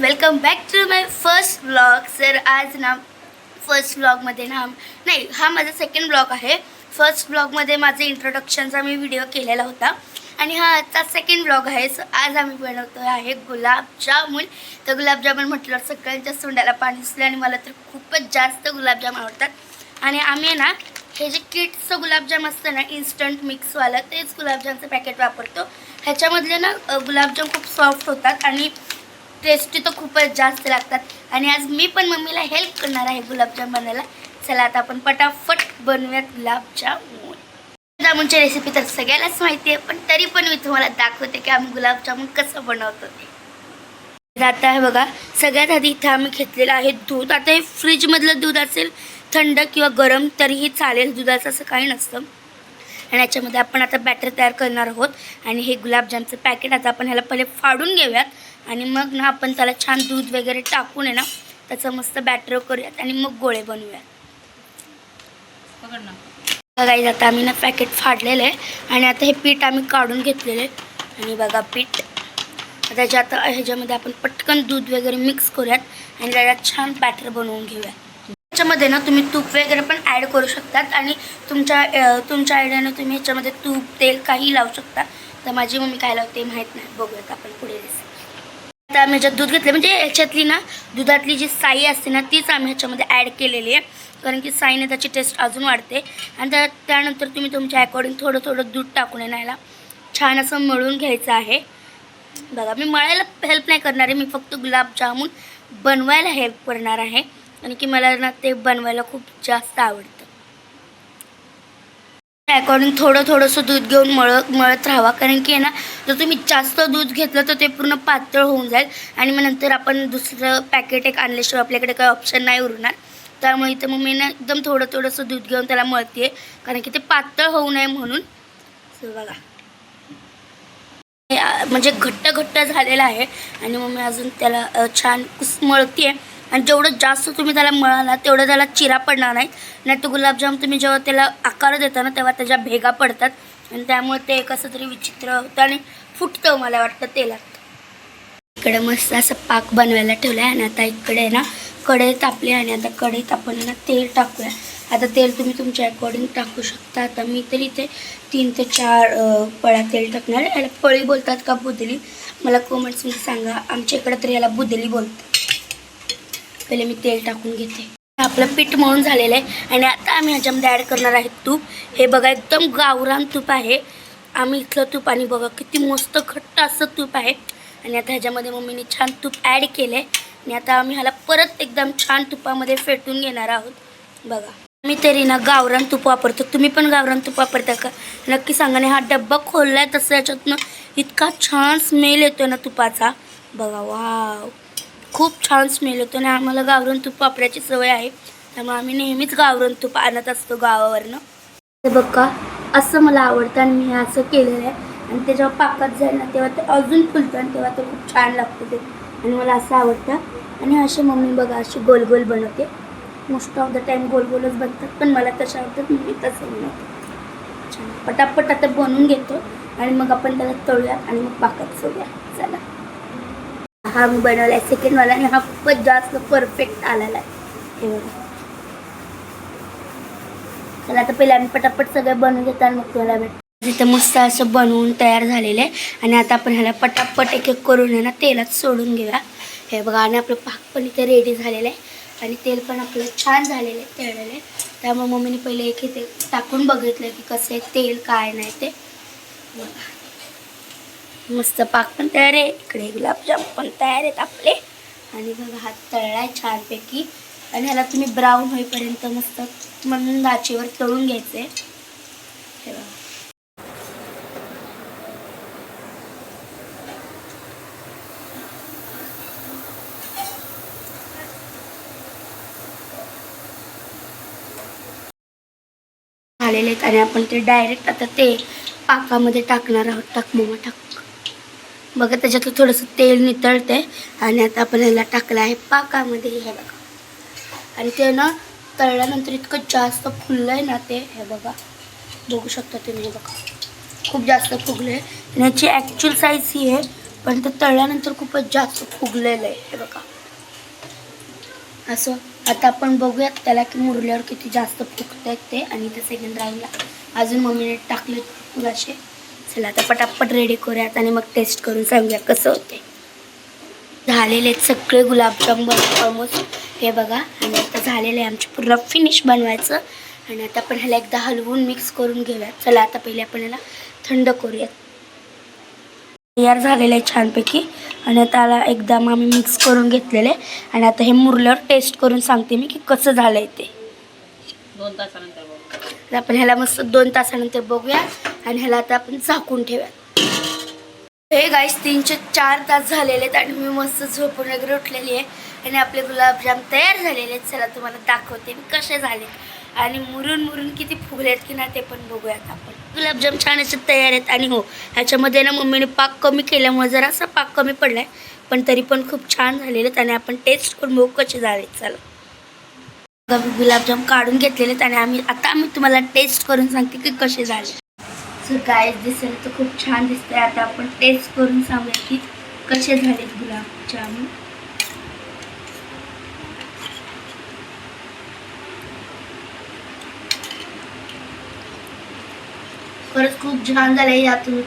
Welcome back to my first blog sir आज ना first ब्लॉगमध्ये ना नाही हा माझा सेकंड ब्लॉग आहे. फर्स्ट ब्लॉगमध्ये माझे इंट्रोडक्शनचा मी व्हिडिओ केलेला होता. आणि हा आजचा सेकंड ब्लॉग आहे. सो आज आम्ही बनवतो आहे गुलाबजामुन तर गुलाबजामुन म्हटल्यावर सगळ्यांच्या सोंड्याला पाणी सुटलं आणि मला तर खूपच जास्त गुलाबजाम आवडतात. आणि आम्ही ना हे जे किटचं गुलाबजाम असतं ना इन्स्टंट मिक्सवालं तेच गुलाबजामचं पॅकेट वापरतो. ह्याच्यामधले ना गुलाबजाम खूप सॉफ्ट होतात. आणि टेस्टी तर खूपच जास्त लागतात. आणि आज मी पण मम्मीला हेल्प करणार आहे गुलाबजाम बनायला. चला आता आपण पटापट बनवूयात गुलाबजामुन. जामुनची रेसिपी तर सगळ्यालाच माहिती आहे पण तरी पण मी तुम्हाला दाखवते की आम्ही गुलाबजामुन कसं बनवतो ते. आता आहे बघा सगळ्यात आधी इथं आम्ही घेतलेलं आहे दूध. आता हे फ्रीजमधलं दूध असेल थंड किंवा गरम तरीही चालेल. दुधाचं असं काही नसतं. आणि याच्यामध्ये आपण आता बॅटर तयार करणार आहोत. आणि हे गुलाबजामचं पॅकेट आता आपण ह्याला पहिले फाडून घेऊयात. आणि मग ना आपण त्याला छान दूध वगैरे टाकून आहे ना त्याचं मस्त बॅटर करूयात आणि मग गोळे बनवूयात. ना बघायचं आता आम्ही ना पॅकेट फाडलेलं आहे आणि आता हे पीठ आम्ही काढून घेतलेलं आहे. आणि बघा पीठ. त्याच्या आता ह्याच्यामध्ये आपण पटकन दूध वगैरे मिक्स करूयात आणि त्याच्यात छान बॅटर बनवून घेऊयात. त्याच्यामध्ये ना तुम्ही तूप वगैरे पण ॲड करू शकतात आणि तुमच्या तुमच्या आयडियाने तुम्ही ह्याच्यामध्ये तूप तेल काही लावू शकता. तर माझी मम्मी काय लावते माहीत नाही. बघूयात आपण पुढे रेसिपी आता आम्ही ह्याच्यात दूध घेतलं म्हणजे ह्याच्यातली ना दुधातली जी साई असते ना तीच आम्ही ह्याच्यामध्ये ॲड केलेली आहे. कारण की साईने त्याची टेस्ट अजून वाढते. आणि त्या त्यानंतर तुम्ही तुमच्या अकॉर्डिंग थोडं थोडं दूध टाकून येण्याला छान असं मळून घ्यायचं आहे. बघा मी मळायला हेल्प नाही करणार आहे मी फक्त गुलाबजामून बनवायला हेल्प करणार आहे. आणि की मला ना ते बनवायला खूप जास्त आवडतं. अकॉर्डिंग थोडं थोडंसं दूध घेऊन मळ मळत राहावा. कारण की आहे ना जर तुम्ही जास्त दूध घेतलं तर ते पूर्ण पातळ होऊन जाईल. आणि मग नंतर आपण दुसरं पॅकेट एक आणल्याशिवाय आपल्याकडे काही ऑप्शन नाही उरणार. त्यामुळे इथं मग मी ना एकदम थोडं थोडंसं दूध घेऊन त्याला मळते. कारण की ते पातळ होऊ नये म्हणून. बघा. हे, म्हणजे घट्ट घट्ट झालेलं आहे. आणि मग मी अजून त्याला छान कुस मळते आणि जेवढं जास्त तुम्ही त्याला मळाला तेवढं त्याला चिरा पडणार नाही नाही तर गुलाबजाम तुम्ही जेव्हा त्याला आकार देता ना तेव्हा त्याच्या भेगा पडतात. आणि त्यामुळे ते कसं तरी विचित्र होतं आणि फुटतं मला वाटतं तेलात. इकडे मस्त असं पाक बनवायला ठेवलं आहे आणि आता इकडे आहे ना कढई तापली आणि आता कढईत आपण ना तेल टाकूया. आता तेल तुम्ही तुमच्या अकॉर्डिंग टाकू शकता. आता मी तर इथे तीन ते चार अ, पळ्या तेल टाकणार याला पळी बोलतात का बुदली? मला कमेंट्समध्ये सांगा. आमच्या इकडे तरी याला बुदली बोलतात. पहिले मी तेल टाकून घेते. आपलं पीठ मळून झालेलं आहे आणि आता आम्ही ह्याच्यामध्ये ॲड करणार आहे तूप. हे बघा एकदम गावरान तूप आहे. आम्ही इथलं तूप आणि बघा किती मस्त घट्ट असं तूप आहे. आणि आता ह्याच्यामध्ये मम्मीने छान तूप ॲड केलं आहे आणि आता आम्ही ह्याला परत एकदम छान तुपामध्ये फेटून घेणार आहोत. बघा. मी तरी ना गावरान तूप वापरतो. तुम्ही पण गावरान तूप वापरता का? नक्की सांगा. नाही हा डब्बा खोलला आहे तसं याच्यातनं इतका छान स्मेल येतो ना तुपाचा. बघा वाव खूप छान स्मेल येतो आणि आम्हाला गावरण तूप वापरायची सवय आहे. त्यामुळे आम्ही नेहमीच गावरण तूप आणत असतो गावावरनं. ते बघा असं मला आवडतं आणि मी हे असं केलेलं आहे. आणि ते जेव्हा पाकात जाईल ना तेव्हा ते अजून फुलतं आणि तेव्हा ते खूप छान लागतं ते. आणि मला असं आवडतं. आणि असे मम्मी बघा अशी गोल गोल बनवते. मोस्ट ऑफ द टाईम गोल गोलच बनतात पण मला तशा आवडतात मी तसं बनवते. छान. पटापट आता बनवून घेतो आणि मग आपण त्याला तळूयात आणि मग पाकत सोडूया चला. हा मी बनवला आहे सेकंडवाला आणि हा खूपच जास्त परफेक्ट आलेला आहे. हे बघा. आता पहिले आम्ही पटापट सगळं बनवून घेतो आणि मग तुम्हाला भेट. तिथं मस्त असं बनवून तयार झालेलं आहे. आणि आता आपण ह्याला पटापट एक एक करून आहे ना तेलात सोडून घेऊया. हे बघा आणि आपलं पाक पण इथे रेडी झालेलं आहे. आणि तेल पण आपलं छान झालेलं आहे तळलेलं आहे. त्यामुळे मम्मीने पहिले एक इथे टाकून बघितलं की कसं आहे तेल काय नाही ते. बघा. मस्त पाक पण तयार आहे. इकडे गुलाबजाम पण तयार आहेत आपले. आणि बघा हात तळला आहे छानपैकी. आणि ह्याला तुम्ही ब्राऊन होईपर्यंत मस्त मंद आचेवर तळून घ्यायचे हे बघा. झालेले आहेत आणि आपण ते डायरेक्ट आता ते पाकामध्ये टाकणार आहोत. टाक मोमा टाक. बघा त्याच्यातलं थोडंसं तेल नितळते आणि आता आपण याला टाकलं आहे पाकामध्ये हे बघा. आणि ते ना तळल्यानंतर इतकं जास्त फुललं आहे ना ते हे बघा. बघू शकता तुम्ही हे बघा. खूप जास्त फुगलं आहे आणि याची ॲक्च्युअल साईज ही आहे पण ते तळल्यानंतर खूपच जास्त फुगलेलं आहे हे बघा. असं आता आपण बघूयात त्याला की मुरल्यावर किती जास्त फुगत आहेत ते आणि ते सेकंड राहिला. अजून मम्मीने टाकले असे चला आता पटापट रेडी करूयात आणि मग टेस्ट करून सांगूया कसं होते झालेले आहेत सगळे गुलाबजाम बनवून ऑलमोस्ट हे बघा आणि आता झालेलं आहे आमचे पूर्ण फिनिश बनवायचं. आणि आता आपण ह्याला एकदा हलवून मिक्स करून घेऊयात. चला आता पहिले आपण ह्याला थंड करूयात. तयार झालेलं आहे छानपैकी. आणि आता याला एकदा मग आम्ही मिक्स करून घेतलेले आणि आता हे मुरल्यावर टेस्ट करून सांगते मी की कसं झालं आहे ते. दोन तासानंतर तर आपण ह्याला मस्त दोन तासानंतर बघूया आणि ह्याला आता आपण झाकून ठेवूया. हे गाईस तीनशे चार तास झालेले आहेत आणि मी मस्त झोपून वगैरे उठलेली आहे. आणि आपले गुलाबजाम तयार झालेले आहेत. चला तुम्हाला दाखवते मी कसे झाले. आणि मुरून मुरून किती फुगले आहेत की ना ते पण बघूयात आपण. गुलाबजाम छान असे तयार आहेत. आणि हो ह्याच्यामध्ये ना मम्मीने पाक कमी केल्यामुळे जरासा पाक कमी पडला आहे पण तरी पण खूप छान झालेले आहेत आणि आपण टेस्ट करून बघू कसे झाले. चला. गुलाबजाम काढून घेतलेले आहेत आणि आम्ही आता आम्ही तुम्हाला टेस्ट करून सांगते की कसे झाले. सो छान आता आपण टेस्ट करून सांगूया की कसे छान झाले या तुम्ही